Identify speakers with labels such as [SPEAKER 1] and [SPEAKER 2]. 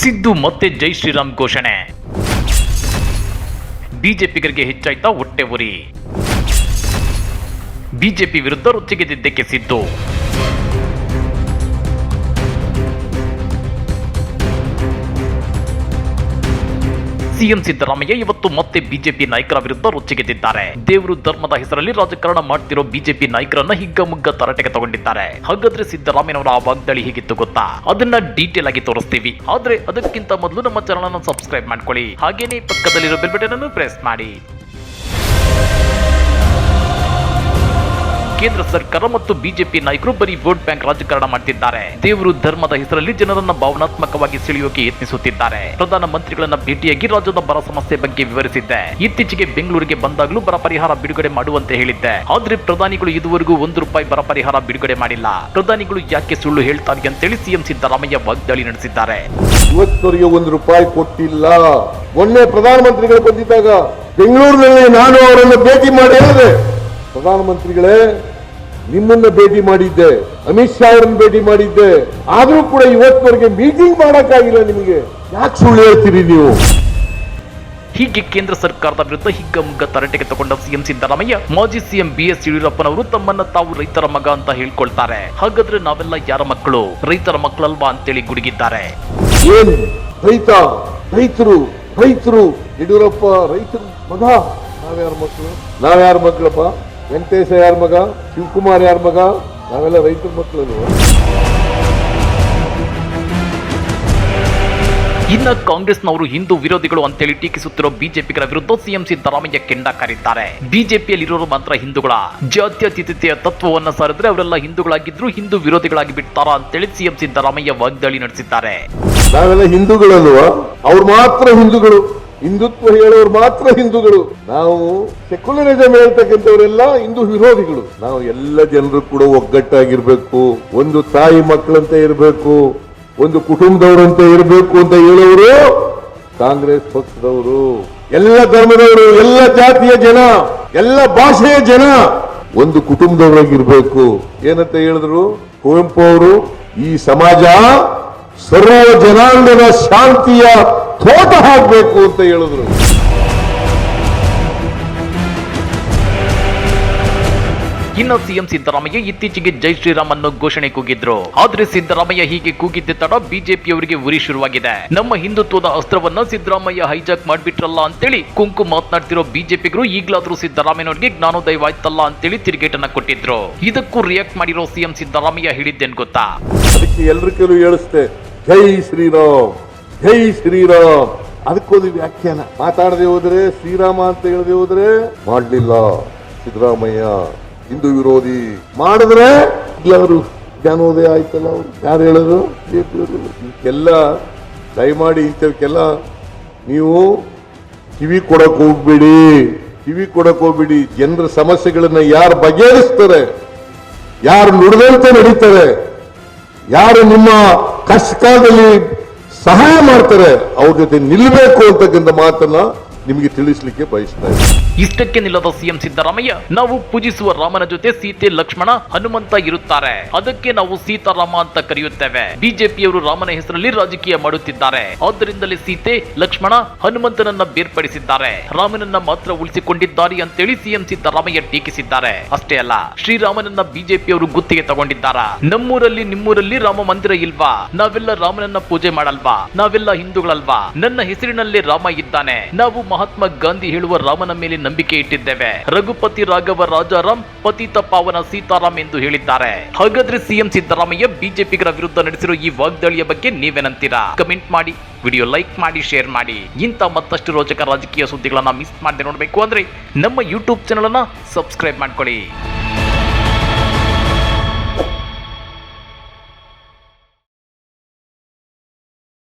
[SPEAKER 1] ಸಿದ್ದು ಮತ್ತೆ ಜೈ ಶ್ರೀರಾಮ್ ಘೋಷಣೆ. ಬಿಜೆಪಿಗರಿಗೆ ಹೆಚ್ಚಾಯ್ತಾ ಹೊಟ್ಟೆ ಉರಿ. ಬಿಜೆಪಿ ವಿರುದ್ಧ ರೊಚ್ಚಿಗೆದಿದ್ದಕ್ಕೆ ಸಿದ್ದು. ಸಿಎಂ ಸಿದ್ದರಾಮಯ್ಯ ಇವತ್ತು ಮತ್ತೆ ಬಿಜೆಪಿ ನಾಯಕರ ವಿರುದ್ಧ ರೊಚ್ಚಿಗೆದ್ದಿದ್ದಾರೆ. ದೇವರು ಧರ್ಮದ ಹೆಸರಲ್ಲಿ ರಾಜಕಾರಣ ಮಾಡ್ತಿರೋ ಬಿಜೆಪಿ ನಾಯಕರನ್ನ ಹಿಗ್ಗಮುಗ್ಗ ತರಾಟೆಗೆ ತಗೊಂಡಿದ್ದಾರೆ. ಹಾಗಾದ್ರೆ ಸಿದ್ದರಾಮಯ್ಯನವರ ಆ ವಾಗ್ದಾಳಿ ಹೇಗಿತ್ತು ಗೊತ್ತಾ? ಅದನ್ನ ಡೀಟೇಲ್ ಆಗಿ ತೋರಿಸ್ತೀವಿ. ಆದ್ರೆ ಅದಕ್ಕಿಂತ ಮೊದಲು ನಮ್ಮ ಚಾನಲ್ ಅನ್ನು ಸಬ್ಸ್ಕ್ರೈಬ್ ಮಾಡ್ಕೊಳ್ಳಿ. ಹಾಗೇನೆ ಪಕ್ಕದಲ್ಲಿರೋ ಬೆಲ್ ಬಟನ್ ಅನ್ನು ಪ್ರೆಸ್ ಮಾಡಿ. ಕೇಂದ್ರ ಸರ್ಕಾರ ಮತ್ತು ಬಿಜೆಪಿ ನಾಯಕರು ಬರೀ ವೋಟ್ ಬ್ಯಾಂಕ್ ರಾಜಕಾರಣ ಮಾಡ್ತಿದ್ದಾರೆ. ದೇವರು ಧರ್ಮದ ಹೆಸರಲ್ಲಿ ಜನರನ್ನ ಭಾವನಾತ್ಮಕವಾಗಿ ಸೆಳೆಯೋಕೆ ಯತ್ನಿಸುತ್ತಿದ್ದಾರೆ. ಪ್ರಧಾನ ಮಂತ್ರಿಗಳನ್ನ ಭೇಟಿಯಾಗಿ ರಾಜ್ಯದ ಬರ ಸಮಸ್ಯೆ ಬಗ್ಗೆ ವಿವರಿಸಿದ್ದೆ. ಇತ್ತೀಚೆಗೆ ಬೆಂಗಳೂರಿಗೆ ಬಂದಾಗಲೂ ಬರ ಪರಿಹಾರ ಬಿಡುಗಡೆ ಮಾಡುವಂತೆ ಹೇಳಿದ್ದೆ. ಆದ್ರೆ ಪ್ರಧಾನಿಗಳು ಇದುವರೆಗೂ ಒಂದು ರೂಪಾಯಿ ಬರ ಪರಿಹಾರ ಬಿಡುಗಡೆ ಮಾಡಿಲ್ಲ. ಪ್ರಧಾನಿಗಳು ಯಾಕೆ ಸುಳ್ಳು ಹೇಳ್ತಾರೆ ಅಂತೇಳಿ ಸಿಎಂ ಸಿದ್ದರಾಮಯ್ಯ ವಾಗ್ದಾಳಿ ನಡೆಸಿದ್ದಾರೆ.
[SPEAKER 2] ಇವತ್ತವರಿಗೆ ಒಂದು ರೂಪಾಯಿ ಕೊಟ್ಟಿಲ್ಲ. ಮೊನ್ನೆ ಪ್ರಧಾನಮಂತ್ರಿಗಳು ಬಂದಿದ್ದಾಗ ಬೆಂಗಳೂರಿನಲ್ಲಿ ನಾನು ಅವರನ್ನು ಭೇಟಿ ಮಾಡಿ ಪ್ರಧಾನಮಂತ್ರಿಗಳೇ ನಿಮ್ಮನ್ನ ಭೇಟಿ ಮಾಡಿದ್ದೆ ಅಮಿತ್ ಶಾ ಅವರನ್ನು ಭೇಟಿ ಮಾಡಿದ್ದೆ. ಆದ್ರೂ ಕೂಡ ಇವತ್ತವರೆಗೆ ಮೀಟಿಂಗ್ ಮಾಡಕ್ಕಾಗಿಲ್ಲ ನಿಮಗೆ. ಯಾಕೆ ಸುಳ್ಳು ಹೇಳ್ತೀರಿ ನೀವು?
[SPEAKER 1] ಹೀಗೆ ಕೇಂದ್ರ ಸರ್ಕಾರದ ವಿರುದ್ಧ ಹಿಗ್ಗಮುಗ್ಗ ತರಟೆಗೆ ತಗೊಂಡ ಸಿಎಂ ಸಿದ್ದರಾಮಯ್ಯ ಮಾಜಿ ಸಿಎಂ ಬಿ ಎಸ್ ಯಡಿಯೂರಪ್ಪನವರು ತಮ್ಮನ್ನ ತಾವು ರೈತರ ಮಗ ಅಂತ ಹೇಳ್ಕೊಳ್ತಾರೆ. ಹಾಗಾದ್ರೆ ನಾವೆಲ್ಲ ಯಾರ ಮಕ್ಕಳು? ರೈತರ ಮಕ್ಕಳಲ್ವಾ ಅಂತೇಳಿ ಗುಡುಗಿದ್ದಾರೆ.
[SPEAKER 2] ಏನ್? ರೈತ? ರೈತರು? ರೈತರು? ಯಡಿಯೂರಪ್ಪ ರೈತರು ಮಗ? ನಾವ್ಯಾರ ಮಕ್ಕಳು? ನಾವ್ಯಾರ ಮಕ್ಕಳಪ್ಪ? ವೆಂಕಟೇಶ ಯಾರ ಮಗ? ಶಿವಕುಮಾರ್ ಯಾರ ಮಗ? ನಾವೆಲ್ಲ ರೈತರ ಮಕ್ಕಳು
[SPEAKER 1] ಇನ್ನ ಕಾಂಗ್ರೆಸ್ನವರು ಹಿಂದೂ ವಿರೋಧಿಗಳು ಅಂತೇಳಿ ಟೀಕಿಸುತ್ತಿರೋ ಬಿಜೆಪಿಗರ ವಿರುದ್ಧ ಸಿಎಂ ಸಿದ್ದರಾಮಯ್ಯ ಕೆಂಡ ಕಾರಿದ್ದಾರೆ. ಬಿಜೆಪಿಯಲ್ಲಿರೋರು ಮಾತ್ರ ಹಿಂದೂಗಳ. ಜಾತ್ಯತೀತತೆಯ ತತ್ವವನ್ನ ಸಾರಿದ್ರೆ ಅವರೆಲ್ಲ ಹಿಂದೂಗಳಾಗಿದ್ರು ಹಿಂದೂ ವಿರೋಧಿಗಳಾಗಿ ಬಿಡ್ತಾರಾ ಅಂತೇಳಿ ಸಿಎಂ ಸಿದ್ದರಾಮಯ್ಯ ವಾಗ್ದಾಳಿ ನಡೆಸಿದ್ದಾರೆ.
[SPEAKER 2] ನಾವೆಲ್ಲ ಹಿಂದೂಗಳಲ್ವಾ? ಅವ್ರು ಮಾತ್ರ ಹಿಂದೂಗಳು. ಹಿಂದುತ್ವ ಹೇಳೋರು ಮಾತ್ರ ಹಿಂದೂಗಳು. ನಾವು ಸೆಕ್ಯುಲರಿಸಂ ಹೇಳ್ತಕ್ಕಂಥವರೆಲ್ಲ ಹಿಂದೂ ವಿರೋಧಿಗಳು. ನಾವು ಎಲ್ಲ ಜನರು ಕೂಡ ಒಗ್ಗಟ್ಟಾಗಿರ್ಬೇಕು. ಒಂದು ತಾಯಿ ಮಕ್ಕಳಂತೆ ಇರಬೇಕು. ಒಂದು ಕುಟುಂಬದವರಂತೆ ಇರಬೇಕು ಅಂತ ಹೇಳೋರು ಕಾಂಗ್ರೆಸ್ ಪಕ್ಷದವರು. ಎಲ್ಲ ಧರ್ಮದವರು, ಎಲ್ಲ ಜಾತಿಯ ಜನ, ಎಲ್ಲ ಭಾಷೆಯ ಜನ ಒಂದು ಕುಟುಂಬದವರಾಗಿರ್ಬೇಕು. ಏನಂತ ಹೇಳಿದ್ರು? ಕುವೆಂಪು ಅವರು ಈ ಸಮಾಜ ಸರ್ವ ಜನಾಂಗದ ಶಾಂತಿಯ ತೋಟ ಹಾಕಬೇಕು ಅಂತ ಹೇಳಿದ್ರು.
[SPEAKER 1] ಇನ್ನ ಸಿಎಂ ಸಿದ್ದರಾಮಯ್ಯ ಇತ್ತೀಚೆಗೆ ಜೈ ಶ್ರೀರಾಮ್ ಅನ್ನು ಘೋಷಣೆ ಕೂಗಿದ್ರು. ಆದ್ರೆ ಸಿದ್ದರಾಮಯ್ಯ ಹೀಗೆ ಕೂಗಿದ್ದ ತಡ ಬಿಜೆಪಿಯವರಿಗೆ ಉರಿ ಶುರುವಾಗಿದೆ. ನಮ್ಮ ಹಿಂದುತ್ವದ ಅಸ್ತ್ರವನ್ನ ಸಿದ್ದರಾಮಯ್ಯ ಹೈಜಾಕ್ ಮಾಡ್ಬಿಟ್ರಲ್ಲ ಅಂತೇಳಿ ಕುಂಕು ಮಾತನಾಡ್ತಿರೋ ಬಿಜೆಪಿಗರು ಈಗ್ಲಾದ್ರೂ ಸಿದ್ದರಾಮಯ್ಯವರಿಗೆ ಜ್ಞಾನೋದಯವಾಯ್ತಲ್ಲ ಅಂತೇಳಿ ತಿರುಗೇಟನ್ನ ಕೊಟ್ಟಿದ್ರು. ಇದಕ್ಕೂ ರಿಯಾಕ್ಟ್ ಮಾಡಿರೋ ಸಿಎಂ ಸಿದ್ದರಾಮಯ್ಯ ಹೇಳಿದ್ದೇನ್ ಗೊತ್ತಾ?
[SPEAKER 2] ಅದಕ್ಕೆ ಎಲ್ರ ಕೆಲವು ಹೇಳಿಸ್ತೆ ಜೈ ಶ್ರೀರಾಮ್ ಜೈ ಶ್ರೀರಾಮ್. ಅದಕ್ಕೊಂದು ವ್ಯಾಖ್ಯಾನ. ಮಾತಾಡದೆ ಹೋದ್ರೆ, ಶ್ರೀರಾಮ ಅಂತ ಹೇಳದೆ ಹೋದ್ರೆ ಮಾಡ್ಲಿಲ್ಲ. ಸಿದ್ದರಾಮಯ್ಯ, ಹಿಂದೂ ವಿರೋಧಿ. ಮಾಡಿದ್ರೆ ಎಲ್ಲರೂ ಜ್ಞಾನೋದಯ ಆಯ್ತಲ್ಲ ಅವ್ರು. ಯಾರು ಹೇಳೋದು ಇದಕ್ಕೆಲ್ಲ, ದಯಮಾಡಿ ಇಂಥವಕ್ಕೆಲ್ಲ ನೀವು ಕಿವಿ ಕೊಡಕ್ಕೆ ಹೋಗ್ಬೇಡಿ. ಕಿವಿ ಕೊಡಕ್ ಹೋಗ್ಬೇಡಿ. ಜನರ ಸಮಸ್ಯೆಗಳನ್ನ ಯಾರು ಬಗೆಹರಿಸ್ತಾರೆ? ಯಾರು ನುಡಿದಂತೆ ನಡೀತಾರೆ? ಯಾರು ನಿಮ್ಮ ಕಷ್ಟ ಸಹಾಯ ಮಾಡ್ತಾರೆ ಅವ್ರ ಜೊತೆ ನಿಲ್ಲಬೇಕು ಅಂತಕ್ಕಂಥ ಮಾತನ್ನ ನಿಮಗೆ ತಿಳಿಸಲಿಕ್ಕೆ ಬಯಸ್ತಾ
[SPEAKER 1] ಇಷ್ಟಕ್ಕೆ ನಿಲ್ಲದ ಸಿಎಂ ಸಿದ್ದರಾಮಯ್ಯ, ನಾವು ಪೂಜಿಸುವ ರಾಮನ ಜೊತೆ ಸೀತೆ ಲಕ್ಷ್ಮಣ, ಹನುಮಂತ ಇರುತ್ತಾರೆ. ಅದಕ್ಕೆ ನಾವು ಸೀತಾರಾಮ ಅಂತ ಕರೆಯುತ್ತೇವೆ. ಬಿಜೆಪಿಯವರು ರಾಮನ ಹೆಸರಲ್ಲಿ ರಾಜಕೀಯ ಮಾಡುತ್ತಿದ್ದಾರೆ. ಆದ್ದರಿಂದಲೇ ಸೀತೆ, ಲಕ್ಷ್ಮಣ, ಹನುಮಂತನನ್ನ ಬೇರ್ಪಡಿಸಿದ್ದಾರೆ. ರಾಮನನ್ನ ಮಾತ್ರ ಉಳಿಸಿಕೊಂಡಿದ್ದಾರೆ ಅಂತೇಳಿ ಸಿಎಂ ಸಿದ್ದರಾಮಯ್ಯ ಟೀಕಿಸಿದ್ದಾರೆ. ಅಷ್ಟೇ ಅಲ್ಲ, ಶ್ರೀರಾಮನನ್ನ ಬಿಜೆಪಿಯವರು ಗುತ್ತಿಗೆ ತಗೊಂಡಿದ್ದಾರ? ನಮ್ಮೂರಲ್ಲಿ ನಿಮ್ಮೂರಲ್ಲಿ ರಾಮ ಮಂದಿರ ಇಲ್ವಾ? ನಾವೆಲ್ಲ ರಾಮನನ್ನ ಪೂಜೆ ಮಾಡಲ್ವಾ? ನಾವೆಲ್ಲ ಹಿಂದೂಗಳಲ್ವಾ? ನನ್ನ ಹೆಸರಿನಲ್ಲೇ ರಾಮ ಇದ್ದಾನೆ. ನಾವು ಮಹಾತ್ಮ ಗಾಂಧಿ ಹೇಳುವ ರಾಮನ ಮೇಲೆ ನಂಬಿಕೆ ಇಟ್ಟಿದ್ದೇವೆ. ರಘುಪತಿ ರಾಘವ ರಾಜಾರಾಮ್, ಪತಿತ ಪಾವನ ಸೀತಾರಾಮ್ ಎಂದು ಹೇಳಿದ್ದಾರೆ. ಹಾಗಾದ್ರೆ ಸಿಎಂ ಸಿದ್ದರಾಮಯ್ಯ ಬಿಜೆಪಿಗರ ವಿರುದ್ಧ ನಡೆಸಿರೋ ಈ ವಾಗ್ದಾಳಿಯ ಬಗ್ಗೆ ನೀವೇನಂತೀರಾ ಕಮೆಂಟ್ ಮಾಡಿ, ವಿಡಿಯೋ ಲೈಕ್ ಮಾಡಿ, ಶೇರ್ ಮಾಡಿ. ಇಂಥ ಮತ್ತಷ್ಟು ರೋಚಕ ರಾಜಕೀಯ ಸುದ್ದಿಗಳನ್ನ ಮಿಸ್ ಮಾಡದೆ ನೋಡಬೇಕು ಅಂದ್ರೆ ನಮ್ಮ ಯೂಟ್ಯೂಬ್ ಚಾನಲ್ ಅನ್ನ ಸಬ್ಸ್ಕ್ರೈಬ್ ಮಾಡ್ಕೊಳ್ಳಿ.